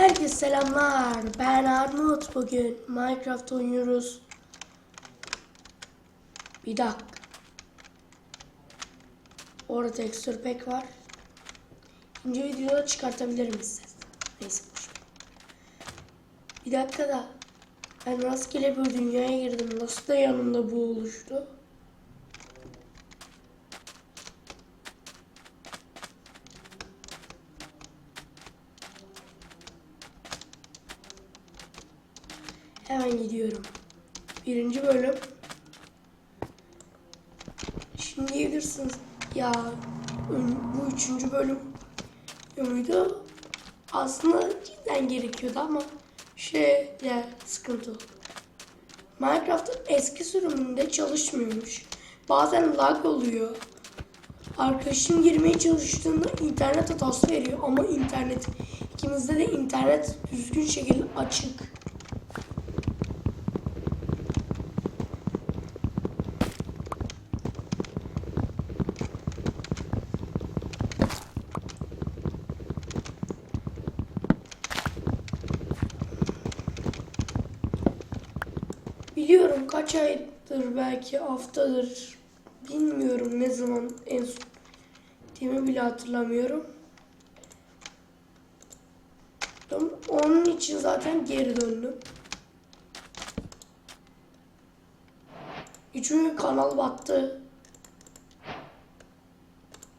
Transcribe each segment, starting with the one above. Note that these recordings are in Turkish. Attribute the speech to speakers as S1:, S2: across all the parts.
S1: Herkese selamlar. Ben Armut. Bugün Minecraft oynuyoruz. Bir dakika. Orada texture pack var. İkinci videoda çıkartabilirim size. Neyse boş. Bir dakika da ben rastgele bir dünyaya girdim. Nasıl da yanımda bu oluştu? Hemen gidiyorum. Birinci bölüm. Şimdi diyebilirsiniz ya bu üçüncü bölüm muydu? Aslında cidden gerekiyordu ama şey ya sıkıntı oldu. Eski sürümünde çalışmıyormuş. Bazen lag oluyor. Arkadaşım girmeye çalıştığında internet hatası veriyor ama internet ikimizde de internet düzgün şekilde açık. Biliyorum kaç aydır belki haftadır bilmiyorum ne zaman en son gittiğimi bile hatırlamıyorum. Onun için zaten geri döndüm. Üçüncü kanal battı.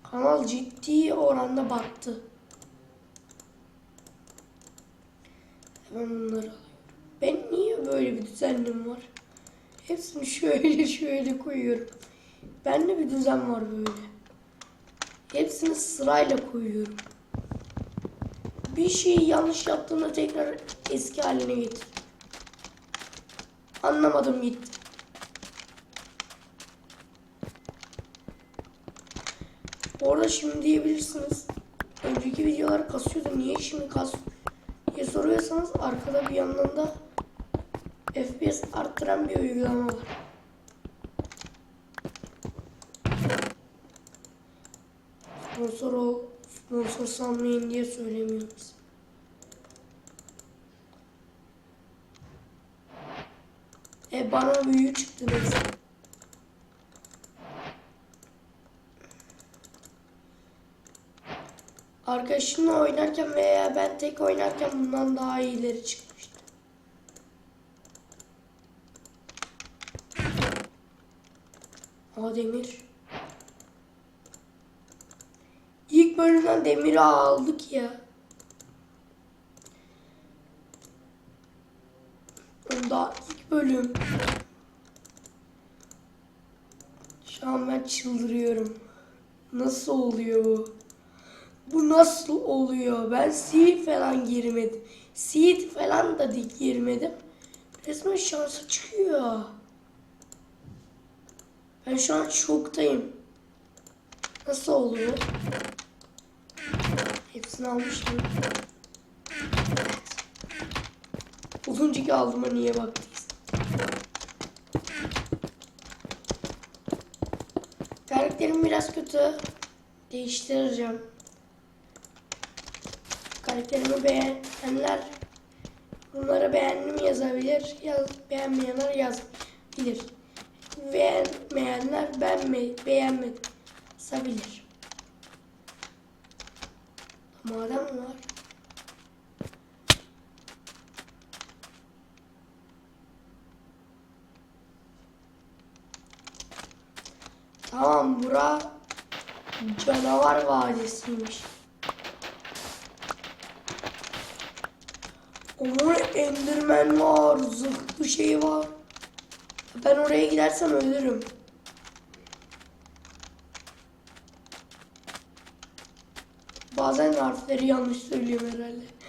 S1: Kanal ciddi oranda battı. Hemen bunları alıyorum. Ben niye böyle bir düzenim var? Hepsini şöyle şöyle koyuyorum. Bende bir düzen var böyle. Hepsini sırayla koyuyorum. Bir şeyi yanlış yaptığımda tekrar eski haline getir. Anlamadım gitti. Orada şimdi diyebilirsiniz. Önceki videolar kasıyordu. Niye şimdi kas diye soruyorsanız arkada bir yandan da FPS arttıran bir uygulama var. Sponsor ol, sponsor sanmayın diye söylemiyoruz. E bana büyü çıktı neyse. Arkadaşımla oynarken veya ben tek oynarken bundan daha iyileri çıkmıştı. Aa demir. İlk bölümden demiri aldık ya. Daha ilk bölüm. Şu an ben çıldırıyorum. Nasıl oluyor bu? Bu nasıl oluyor? Ben seed falan girmedim. Seed falan da di- girmedim. Resmen şansa çıkıyor. Ben şu an şoktayım. Nasıl oluyor? Hepsini almıştım. Evet. Uzunca aldıma niye baktıyız? Karakterim biraz kötü. Değiştireceğim. Karakterimi beğenenler bunları beğendim yazabilir. Yaz, beğenmeyenler yazabilir. Beğenmeyenler ben mi beğenmedim yazabilir. Madem var. Tamam bura canavar vadisiymiş. Onun enderman var, zırhlı şey var. Ben oraya gidersem ölürüm. Bazen harfleri yanlış söylüyorum herhalde.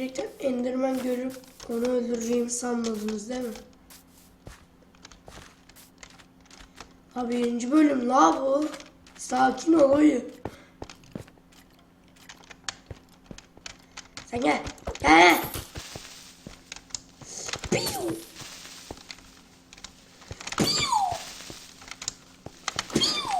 S1: Direkten Enderman görüp onu öldüreceğimi sanmadınız değil mi? Ha birinci bölüm la bu. Sakin ol oyun. Sen gel. Gel. Piu. Piu. Piu.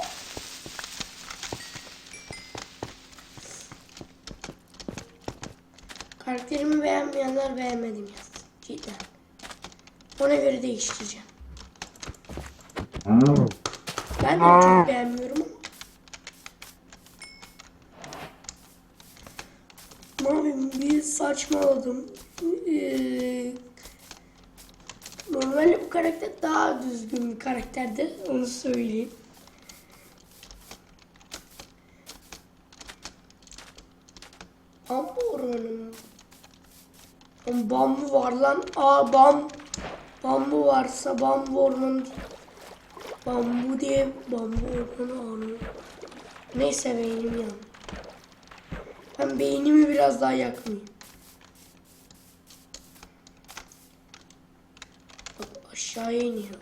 S1: Karakterimi beğenmeyenler beğenmedim yazsın. Cidden. Değiştireceğim. Ben de çok beğenmiyorum. Ne yapayım bir saçmaladım. Ee, normalde bu karakter daha düzgün bir karakterdi. Onu söyleyeyim. Bambu? Oğlum Bambu var lan. Aa bam. Bambu varsa bambu ormanı. Bambu diye bambu ormanı anı. Neyse beynim yandı. Ben beynimi biraz daha yakmayayım. Bak aşağıya iniyor.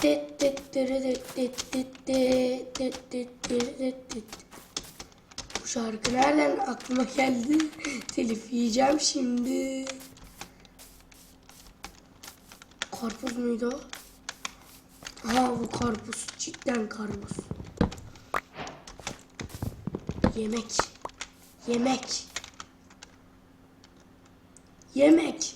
S1: Tit tit tit tit tit tit tit tit tit. Bu şarkı nereden aklıma geldi? Telif yiyeceğim şimdi. Karpuz muydu? Ha bu karpuz. Cidden karpuz. Yemek. Yemek. Yemek.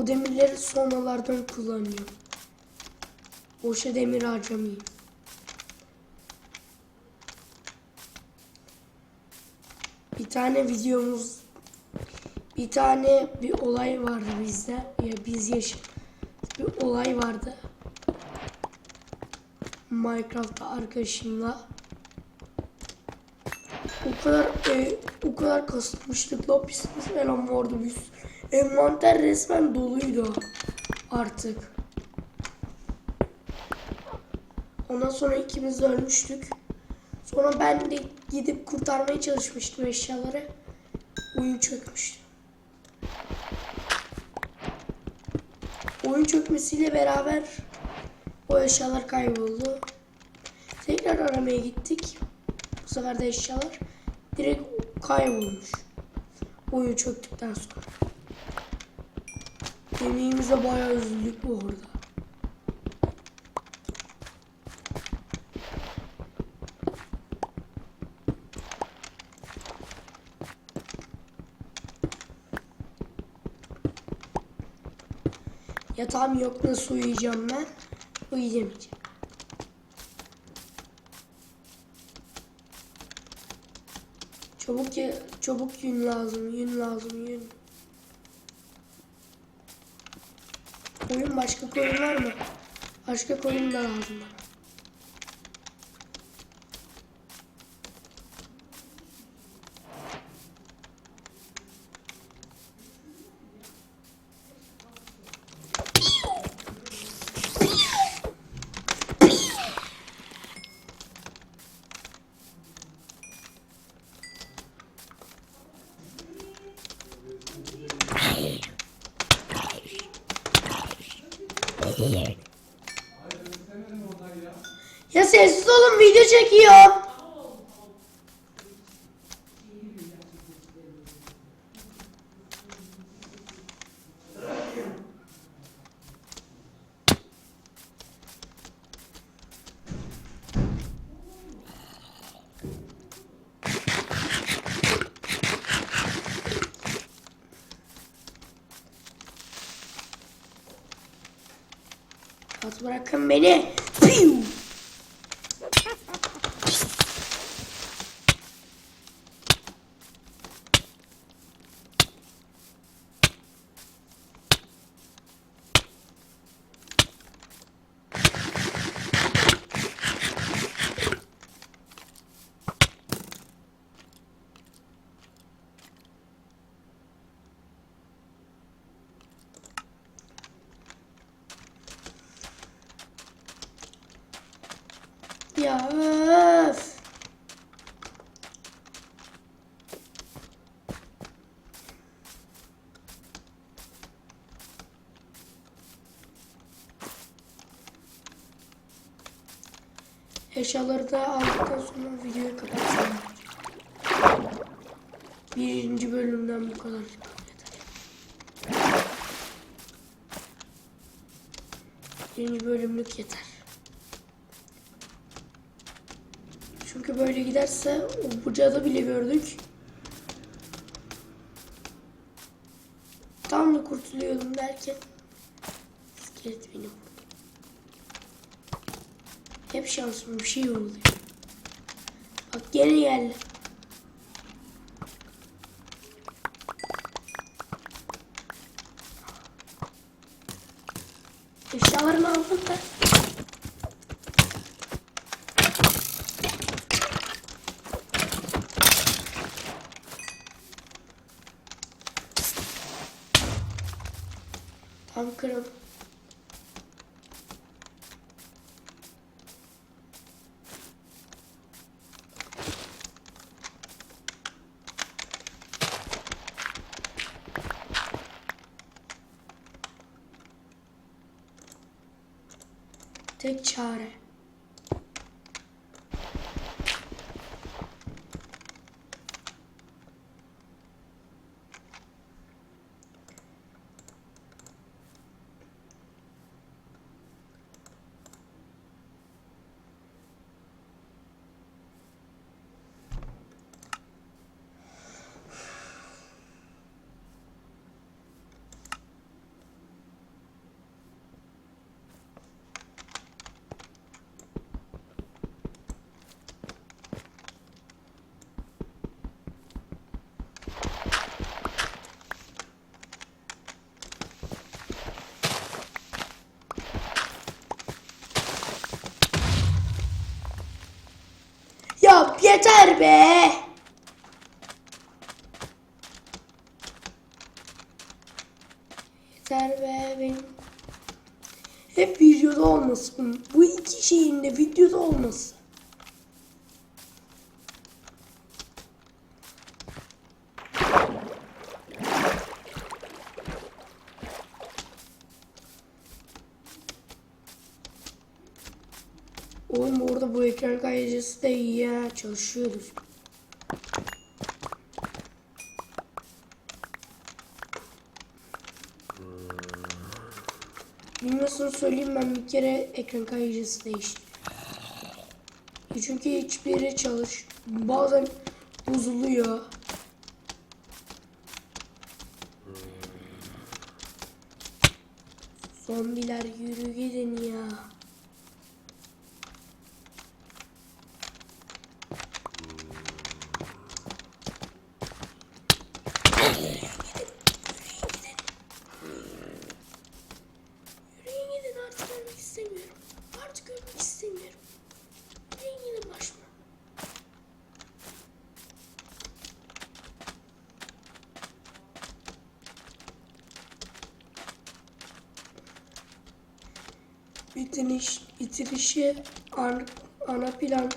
S1: O demirleri sonralardan kullanıyorum. Boşa demir harcamayayım. Bir tane videomuz bir tane bir olay vardı bizde. Ya biz yaş bir olay vardı. Minecraft'ta arkadaşımla. O kadar e, o kadar kasılmıştık. Lapisimiz falan vardı biz. Envanter resmen doluydu artık. Ondan sonra ikimiz de ölmüştük. Sonra ben de gidip kurtarmaya çalışmıştım eşyaları. Oyun çökmüştü. Oyun çökmesiyle beraber o eşyalar kayboldu. Tekrar aramaya gittik. Bu sefer de eşyalar direkt kaybolmuş. Oyun çöktükten sonra. Yemeğimize bayağı üzüldük bu arada. Yatağım yok nasıl uyuyacağım ben? Uyuyamayacağım. Çabuk çabuk yün lazım, yün lazım, yün. Koyun başka koyun var mı? Başka koyun da lazım bana. Ya sessiz çekiyorum. Rahat bırakın beni. Ya öf. Eşyaları da aldıktan sonra videoyu kapatıyorum. Birinci bölümden bu kadar. Yeter. Birinci bölümlük yeter. Çünkü böyle giderse o bucağı bile gördük. Tam da kurtuluyordum derken iskelet beni vurdu. Hep şansım bir şey oluyor. Bak gene geldi. Eşyalarını aldım da. Tam kırıl. Tek çare. Ya yeter be. Yeter be benim. Hep videoda olmasın. Bu iki şeyin de videoda olmasın. Oğlum orada bu ekran kaydedicisi de iyi ya. Çalışıyordur. Bilmiyorsanız söyleyeyim ben bir kere ekran kaydedicisi değiştim. Çünkü hiçbiri çalış. Bazen bozuluyor. Zombiler yürü gidin 2 an, ana plan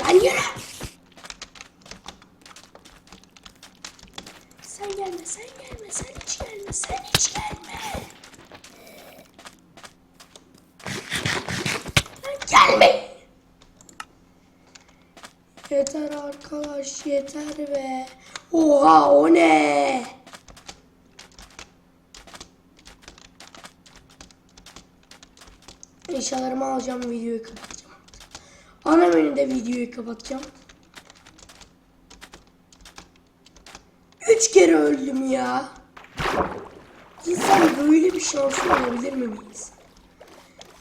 S1: Lan yürü! Arkadaş, yeter be. Oha o ne? Eşyalarımı alacağım, videoyu kapatacağım. Ana menüde videoyu kapatacağım. Üç kere öldüm ya. İnsan böyle bir şansı olabilir mi insan?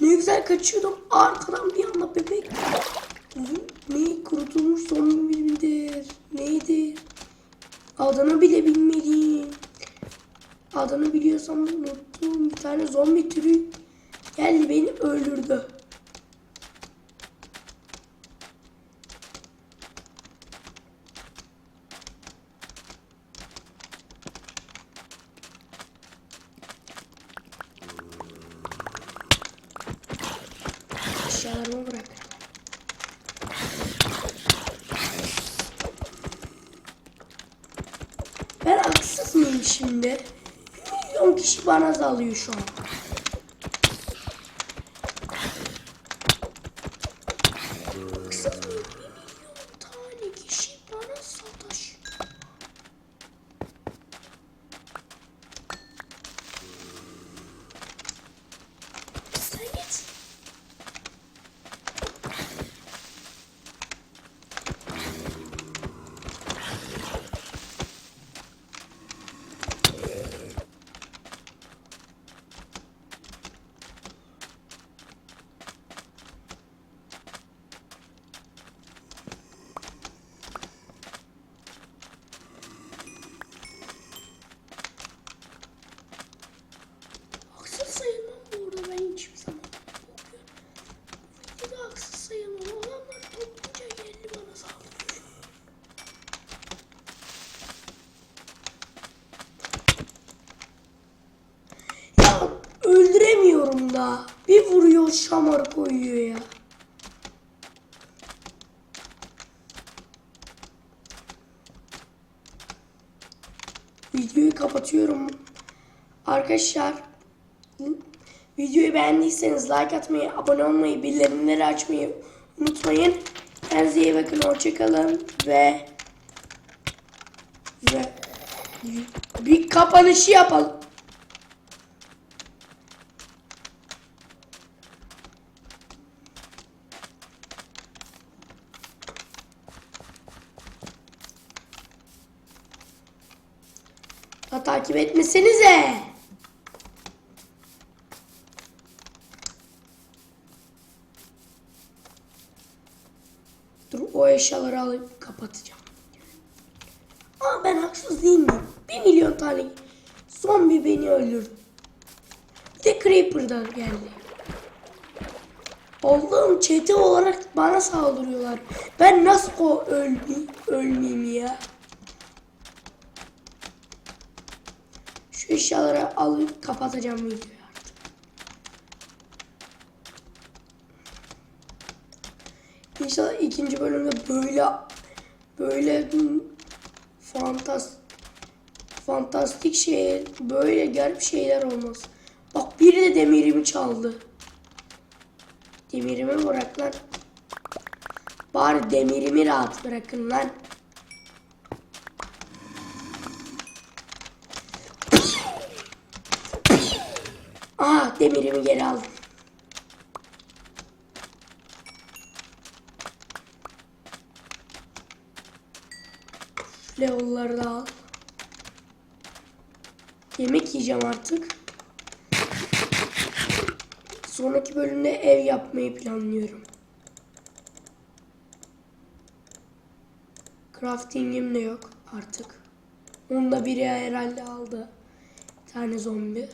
S1: Ne güzel kaçıyordum. Arkadan bir anda bebek. Ne kurutulmuş zombi midir? Neydi? Adını bile bilmedim. Adını biliyorsam unuttum. Bir tane zombi türü geldi beni öldürdü. Eşyalarımı bırak. Ben haksız mıyım şimdi? Bir milyon kişi bana dalıyor şu an. Haksız mıyım? Bir milyon tane kişi bana sataşıyor. Sen git. Haksız sayılmam bu arada ben hiçbir zaman. Bu videoda haksız sayılmam. Olanlar topluca geldi bana saldırıyor. Ya Bir vuruyor şamar koyuyor ya. Videoyu kapatıyorum. Arkadaşlar videoyu beğendiyseniz like atmayı, abone olmayı, bildirimleri açmayı unutmayın. Kendinize iyi bakın. Hoşçakalın ve ve bir kapanışı yapalım. Ha, takip etmesenize. Dur o eşyaları alıp kapatacağım. Ama ben haksız değil miyim? Bir milyon tane zombi beni öldürdü. Bir de Creeper'dan geldi. Allah'ım çete olarak bana saldırıyorlar. Ben nasıl o ölmeyeyim ya? Şu eşyaları alıp kapatacağım videoyu artık. İnşallah ikinci bölümde böyle böyle fantas fantastik şey böyle garip şeyler olmaz. Bak biri de demirimi çaldı. Demirimi bırak lan. Bari demirimi rahat bırakın lan. Demirimi geri aldım. Level'ları da al. Yemek yiyeceğim artık. Sonraki bölümde ev yapmayı planlıyorum. Crafting'im de yok artık. Onu biri herhalde aldı. Bir tane zombi.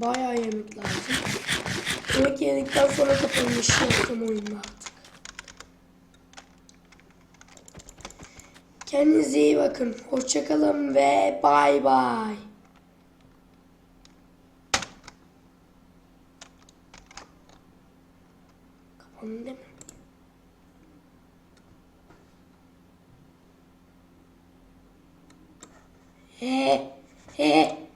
S1: Bayağı yemek lazım. Yemek yedikten sonra kapanışı yapacağım oyunda artık. Kendinize iyi bakın. Hoşçakalın ve bay bay. Değil mi? He he